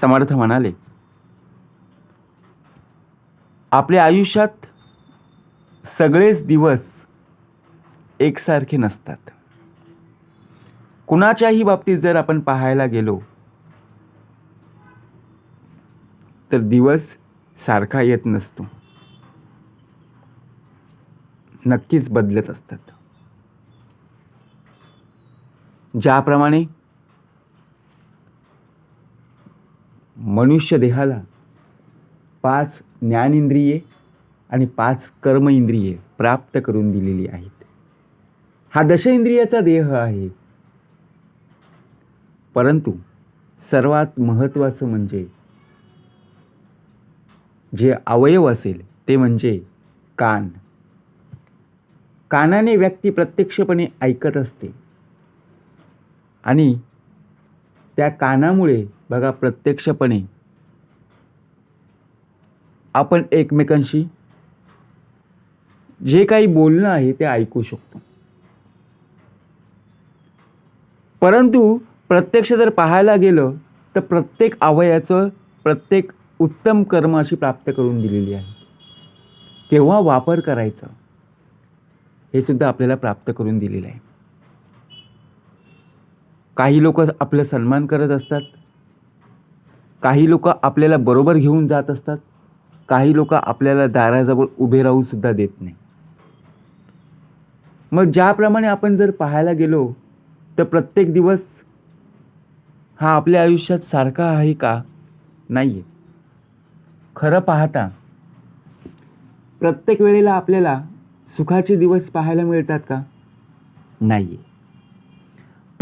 समर्थ म्हणाले आपल्या आयुष्यात सगळेच दिवस एकसारखे नसतात. कुणाच्याही बाबतीत जर आपण पाहायला गेलो तर दिवस सारखा येत नसतो. नक्कीच बदलत असतात. ज्याप्रमाणे मनुष्य देहाला. पाच ज्ञानेंद्रिये आणि पाच कर्म इंद्रिये प्राप्त करून दिलेली आहेत. हा दशेंद्रियाचा देह आहे. परंतु सर्वात महत्त्वाचं म्हणजे जे अवयव असेल ते म्हणजे कान. कानाने व्यक्ती प्रत्यक्षपणे ऐकत असते. आणि त्या कानामुळे बघा प्रत्यक्षपणे. आपण एकमेकांशी जे काही बोलणं आहे ते ऐकू शकतो. परंतु प्रत्यक्ष जर पाहायला गेलं तर प्रत्येक अवयाचं प्रत्येक उत्तम कर्म अशी प्राप्त करून दिलेली आहे. केव्हा वापर करायचा हे सुद्धा आपल्याला प्राप्त करून दिलेलं आहे. काही लोक आपलं सन्मान करत असतात. काही लोक आपल्याला बरोबर घेऊन जात असतात. काही लोक आपल्याला दाराजवळ उभे राहूनसुद्धा देत नाही. मग ज्याप्रमाणे आपण जर पाहायला गेलो तर प्रत्येक दिवस हा आपल्या आयुष्यात सारखा आहे का? नाही आहे खरं पाहता प्रत्येक वेळेला आपल्याला सुखाचे दिवस पाहायला मिळतात का? नाही आहे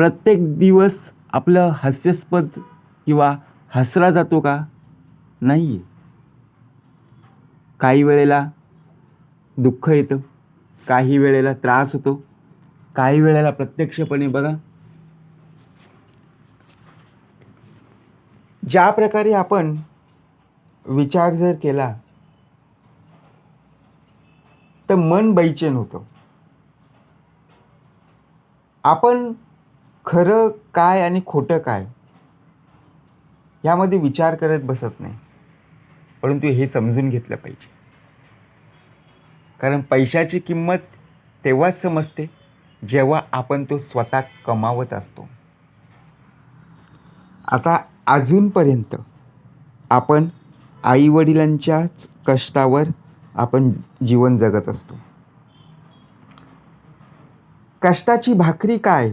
प्रत्येक दिवस आपलं हास्यास्पद किंवा हसरा जातो का? नाही आहे काही वेळेला दुःख येतं काही वेळेला त्रास होतो काही वेळेला प्रत्यक्षपणे बघा. ज्या प्रकारे आपण विचार जर केला तर मन बैचेन होतं. आपण खरं काय आणि खोटं काय यामध्ये विचार करत बसत नाही. परंतु हे समजून घेतलं पाहिजे. कारण पैशाची किंमत तेव्हाच समजते जेव्हा आपण तो स्वतः कमावत असतो. आता अजूनपर्यंत आपण आईवडिलांच्याच कष्टावर आपण जीवन जगत असतो. कष्टाची भाकरी काय?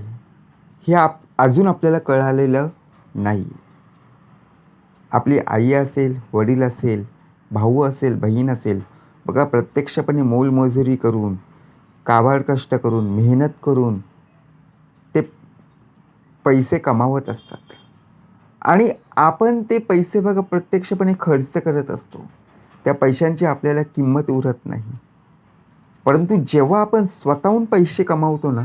हे आप अजून आपल्याला कळालेलं नाही आपली आई असेल वडील असेल भाऊ असेल बहीण असेल बघा प्रत्यक्षपणे मोलमजुरी करून काबाड कष्ट करून मेहनत करून ते पैसे कमावत असतात. आणि आपण ते पैसे बघा प्रत्यक्षपणे खर्च करत असतो. त्या पैशांची आपल्याला किंमत उरत नाही. परंतु जेव्हा आपण स्वतःहून पैसे कमावतो ना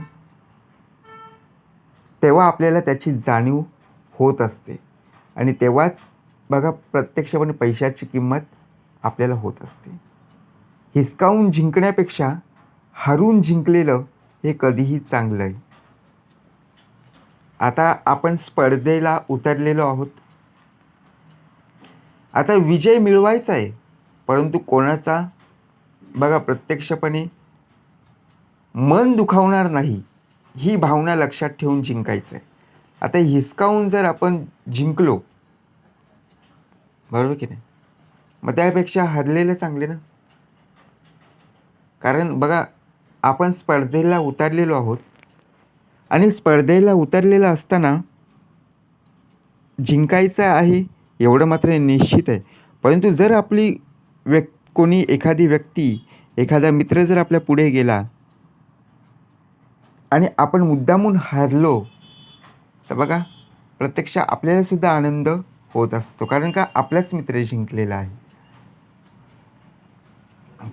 तेव्हा आपल्याला त्याची जाणीव होत असते. आणि तेव्हाच बघा प्रत्यक्षपणे पैशाची किंमत आपल्याला होत असते. हिसकावून जिंकण्यापेक्षा हरून जिंकलेलं हे कधीही चांगलं आहे. आता आपण स्पर्धेला उतरलेलो आहोत. आता विजय मिळवायचा आहे परंतु कोणाचा? बघा प्रत्यक्षपणे मन दुखावणार नाही. ही भावना लक्षात ठेवून जिंकायचं आहे आता हिसकावून जर आपण जिंकलो बरोबर की नाही? मग त्यापेक्षा हरलेलं चांगले ना? कारण बघा आपण स्पर्धेला उतरलेलो आहोत आणि स्पर्धेला उतरलेलं असताना जिंकायचं आहे एवढं मात्र निश्चित आहे. परंतु जर आपली व्यक् कोणी एखादी व्यक्ती एखादा मित्र जर आपल्या पुढे गेला आणि आपण मुद्दामून हारलो तर बघा प्रत्यक्ष आपल्यालासुद्धा आनंद होत असतो. कारण का आपलाच मित्र जिंकलेला आहे.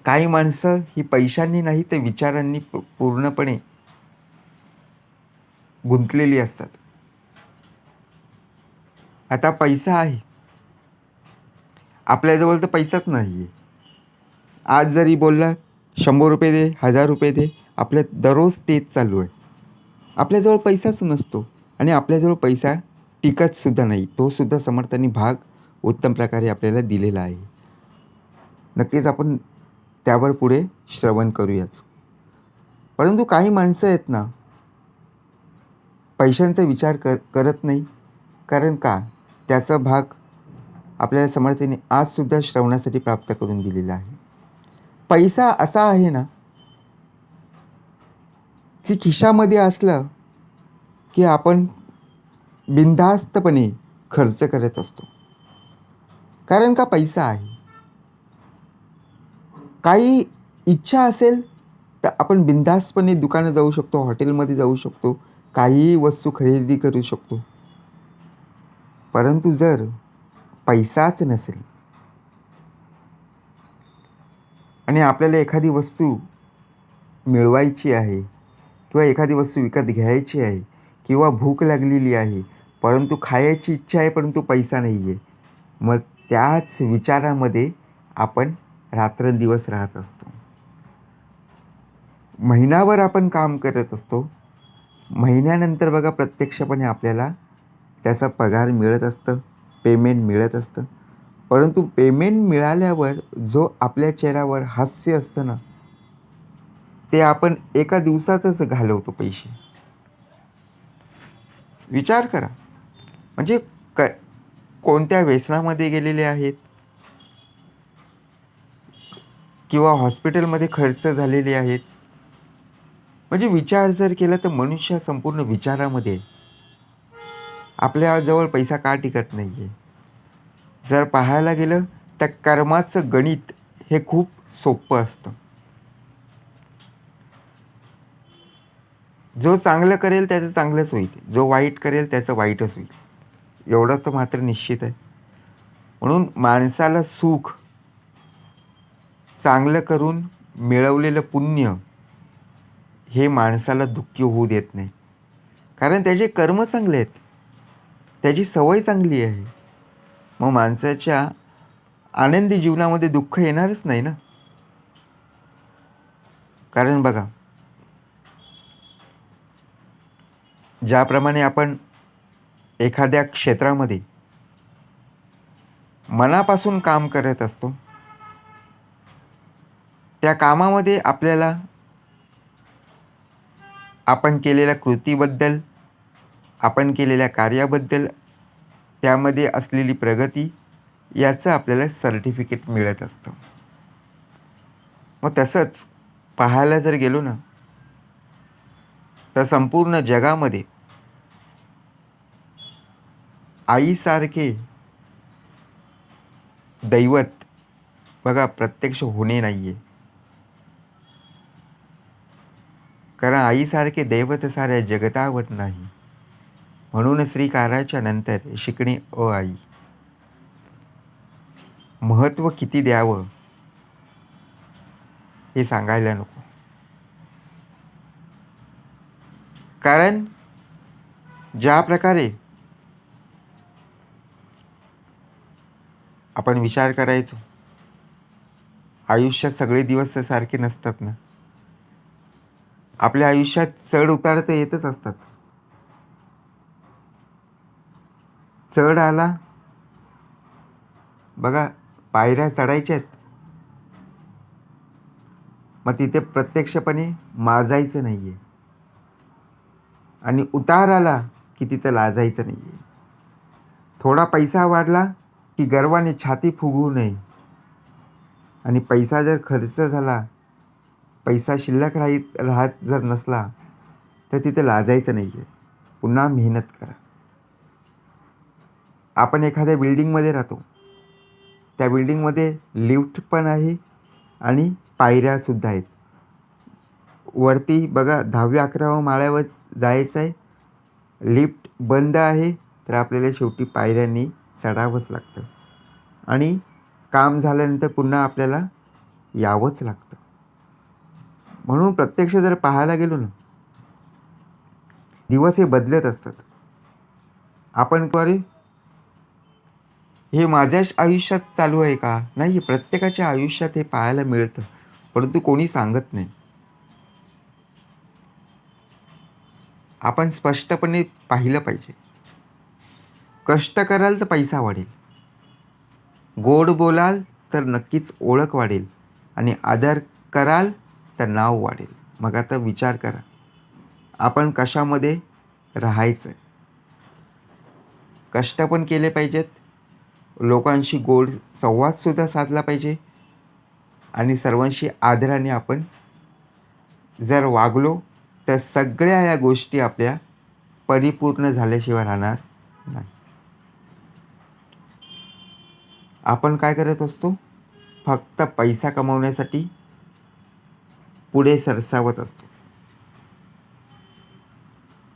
काही माणसं ही पैशांनी नाही तर विचारांनी पूर्णपणे गुंतलेली असतात. आता पैसा आहे. आपल्याजवळ तर पैसाच नाही आहे आज जरी बोलला शंभर रुपये दे हजार रुपये दे आपलं दररोज तेच चालू आहे. आपल्याजवळ पैसाच नसतो आणि आपल्याजवळ पैसा टिकतसुद्धा नाही. तोसुद्धा समर्थांनी भाग उत्तम प्रकारे आपल्याला दिलेला आहे. नक्कीच आपण त्यावर पुढे श्रवण करूयाच. परंतु काही माणसं आहेत ना पैशांचा विचार कर करत नाही. कारण का? त्याचा भाग आपल्याला समर्थाने आजसुद्धा श्रवणासाठी प्राप्त करून दिलेला आहे. पैसा असा आहे ना की खिशामध्ये असलं की आपण बिनधास्तपणे खर्च करत असतो. कारण का पैसा आहे? काही इच्छा असेल तर आपण बिनधास्तपणे दुकानं जाऊ शकतो हॉटेलमध्ये जाऊ शकतो काहीही वस्तू खरेदी करू शकतो. परंतु जर पैसाच नसेल आणि आपल्याला एखादी वस्तू मिळवायची आहे किंवा एखादी वस्तू विकत घ्यायची आहे किंवा भूक लागलेली आहे परंतु खायची इच्छा आहे परंतु पैसा नाही आहे मग त्याच विचारामध्ये आपण रात्रंदिवस राहत असतो. महिनाभर आपण काम करत असतो. महिन्यानंतर बघा प्रत्यक्षपणे आपल्याला त्याचा पगार मिळत असतं पेमेंट मिळत असतं. परंतु पेमेंट मिळाल्यावर जो आपल्या चेहऱ्यावर हास्य असतं ना ते आपण एका दिवसातच घालवतो पैसे. विचार करा. म्हणजे क कोणत्या व्यसनामध्ये गेलेले आहेत? किंवा हॉस्पिटलमध्ये खर्च झालेले आहेत? म्हणजे विचार जर केला तर मनुष्य संपूर्ण विचारामध्ये आपल्याजवळ पैसा का टिकत नाही आहे जर पाहायला गेलं तर कर्माचं गणित हे खूप सोपं असतं. जो चांगलं करेल त्याचं चांगलंच होईल. जो वाईट करेल त्याचं वाईटच होईल. एवढं तर मात्र निश्चित आहे. म्हणून माणसाला सुख चांगलं करून मिळवलेलं पुण्य हे माणसाला दुःखी होऊ देत नाही. कारण त्याचे कर्म चांगले आहेत. त्याची सवय चांगली आहे. मग माणसाच्या आनंदी जीवनामध्ये दुःख येणारच नाही ना? कारण बघा ज्याप्रमाणे आपण एखाद्या क्षेत्रामध्ये मनापासून काम करत असतो त्या कामामध्ये आपल्याला आपण केलेल्या कृतीबद्दल आपण केलेल्या कार्याबद्दल त्यामध्ये असलेली प्रगती याचं आपल्याला सर्टिफिकेट मिळत असतं. मग तसंच पाहायला जर गेलो ना तर संपूर्ण जगामध्ये आईसारखे दैवत बघा प्रत्यक्ष होणे नाही आहे कारण आईसारखे दैवत साऱ्या जगतावर नाही. म्हणून श्रीकाराच्या नंतर शिकणे अ आई. महत्त्व किती द्यावं हे सांगायला नको. कारण ज्या प्रकारे आपण विचार करायचो आयुष्यात सगळे दिवस सारखे नसतात ना. आपल्या आयुष्यात चढ उतार तर येतच असतात. चढ आला बघा पायऱ्या चढायच्या आहेत. मग तिथे प्रत्यक्षपणे माजायचं नाही आहे आणि उतार आला की तिथं लाजायचं नाही आहे थोडा पैसा वाढला की गर्वाने छाती फुगवू नये. आणि पैसा जर खर्च झाला पैसा शिल्लक राहीत राहत जर नसला तर तिथं लाजायचं नाही आहे पुन्हा मेहनत करा. आपण एखाद्या बिल्डिंगमध्ये राहतो. त्या बिल्डिंगमध्ये लिफ्ट पण आहे आणि पायऱ्यासुद्धा आहेत. वरती बघा दहाव्या अकराव्या माळ्यावर जायचं आहे लिफ्ट बंद आहे तर आपल्याला शेवटी पायऱ्यांनी चढावंच लागतं. आणि काम झाल्यानंतर पुन्हा आपल्याला यावंच लागतं. म्हणून प्रत्यक्ष जर पाहायला गेलो ना दिवस हे बदलत असतात. आपण अरे हे माझ्याच आयुष्यात चालू आहे का? नाही प्रत्येकाच्या आयुष्यात हे पाहायला मिळतं परंतु कोणी सांगत नाही. आपण स्पष्टपणे पाहिलं पाहिजे. कष्ट कराल तर पैसा वाढेल. गोड बोलाल तर नक्कीच ओळख वाढेल आणि आदर कराल तर नाव वाढेल. मग आता विचार करा. आपण कशामध्ये राहायचं कष्ट पण केले पाहिजेत. लोकांशी गोड संवादसुद्धा साधला पाहिजे. आणि सर्वांशी आदराने आपण जर वागलो तर सगळ्या या गोष्टी आपल्या परिपूर्ण झाल्याशिवाय राहणार नाही. आपण काय करत असतो? फक्त पैसा कमवण्यासाठी पुढे सरसावत असतो.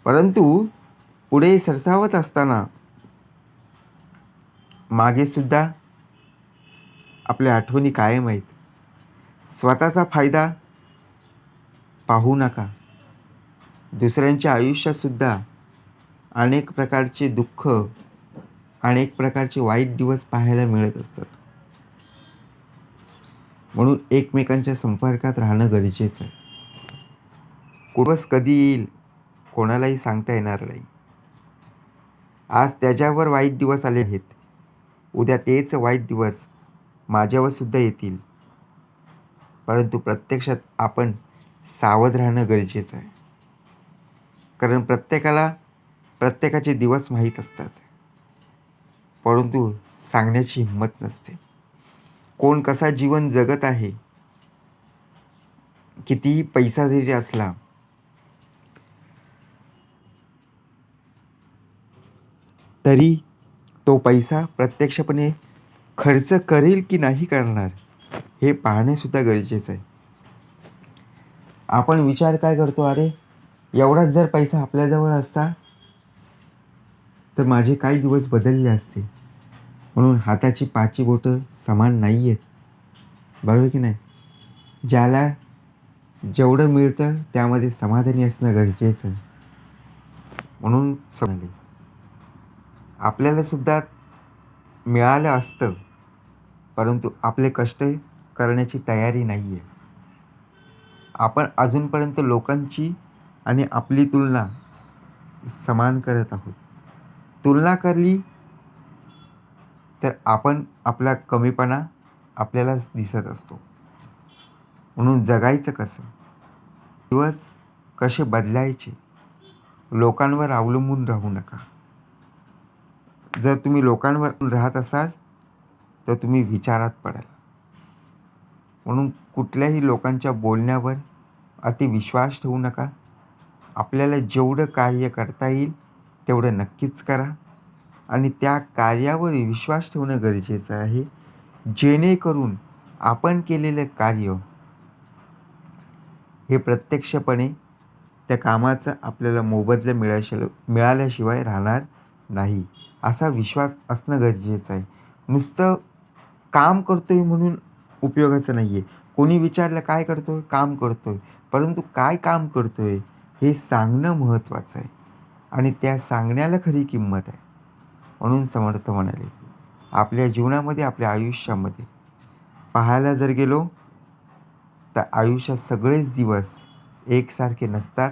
परंतु पुढे सरसावत असताना मागे सुद्धा आपल्या आठवणी कायम आहेत. स्वतःचा फायदा पाहू नका. दुसऱ्यांच्या आयुष्यातसुद्धा अनेक प्रकारचे दुःख अनेक प्रकारचे वाईट दिवस पाहायला मिळत असतात. म्हणून एकमेकांच्या संपर्कात राहणं गरजेचं आहे. कुठंच कधी येईल कोणालाही सांगता येणार नाही. आज त्याच्यावर वाईट दिवस आले आहेत. उद्या तेच वाईट दिवस माझ्यावरसुद्धा येतील. परंतु प्रत्यक्षात आपण सावध राहणं गरजेचं आहे. कारण प्रत्येकाला प्रत्येकाचे दिवस माहीत असतात. परंतु सांगण्याची हिंमत नसते. कोण कसा जीवन जगत आहे कितीही पैसा जरी असला तरी तो पैसा प्रत्यक्षपणे खर्च करेल की नाही करणार हे पाहणेसुद्धा गरजेचं आहे. आपण विचार काय करतो? अरे एवढाच जर पैसा आपल्याजवळ असता तर माझे काही दिवस बदलले असते म्हणून हाताची पाची बोटं समान नाही आहेत बरोबर की नाही? ज्याला जेवढं मिळतं त्यामध्ये समाधानी असणं गरजेचं आहे. म्हणून समजले आपल्यालासुद्धा मिळालं असतं परंतु आपले कष्ट करण्याची तयारी नाही आहे आपण अजूनपर्यंत लोकांची आणि आपली तुलना समान करत आहोत. तुलना करली तर आपण आपला कमीपणा आपल्यालाच दिसत असतो. म्हणून जगायचं कसं? दिवस कसे बदलायचे? लोकांवर अवलंबून राहू नका. जर तुम्ही लोकांवर राहत असाल तर तुम्ही विचारात पडाल. म्हणून कुठल्याही लोकांच्या बोलण्यावर अति विश्वास ठेवू नका. आपल्याला जेवढं कार्य करता येईल तेवढं नक्कीच करा. आणि त्या कार्यावर विश्वास ठेवणं गरजेचं आहे. जेणेकरून आपण केलेलं कार्य हे प्रत्यक्षपणे त्या कामाचं आपल्याला मोबदला मिळाशिल मिळाल्याशिवाय राहणार नाही असा विश्वास असणं गरजेचं आहे. नुसतं काम करतो आहे म्हणून उपयोगाचं नाही आहे कोणी विचारलं काय करतो आहे काम करतो आहे परंतु काय काम करतो आहे हे सांगणं महत्त्वाचं आहे. आणि त्या सांगण्याला खरी किंमत आहे. म्हणून समर्थ म्हणाले आपल्या जीवनामध्ये आपल्या आयुष्यामध्ये पाहायला जर गेलो तर आयुष्यात सगळेच दिवस एकसारखे नसतात.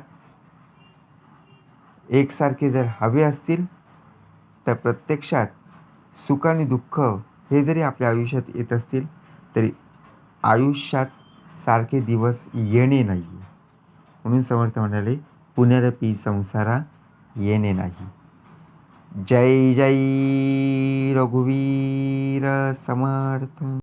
एकसारखे जर हवे असतील तर प्रत्यक्षात सुख आणि दुःख हे जरी आपल्या आयुष्यात येत असतील तरी आयुष्यात सारखे दिवस येणे नाही म्हणून समर्थ म्हणाले पुनरपी संसारा येणे नाही. जय जय रघुवीर समर्थ.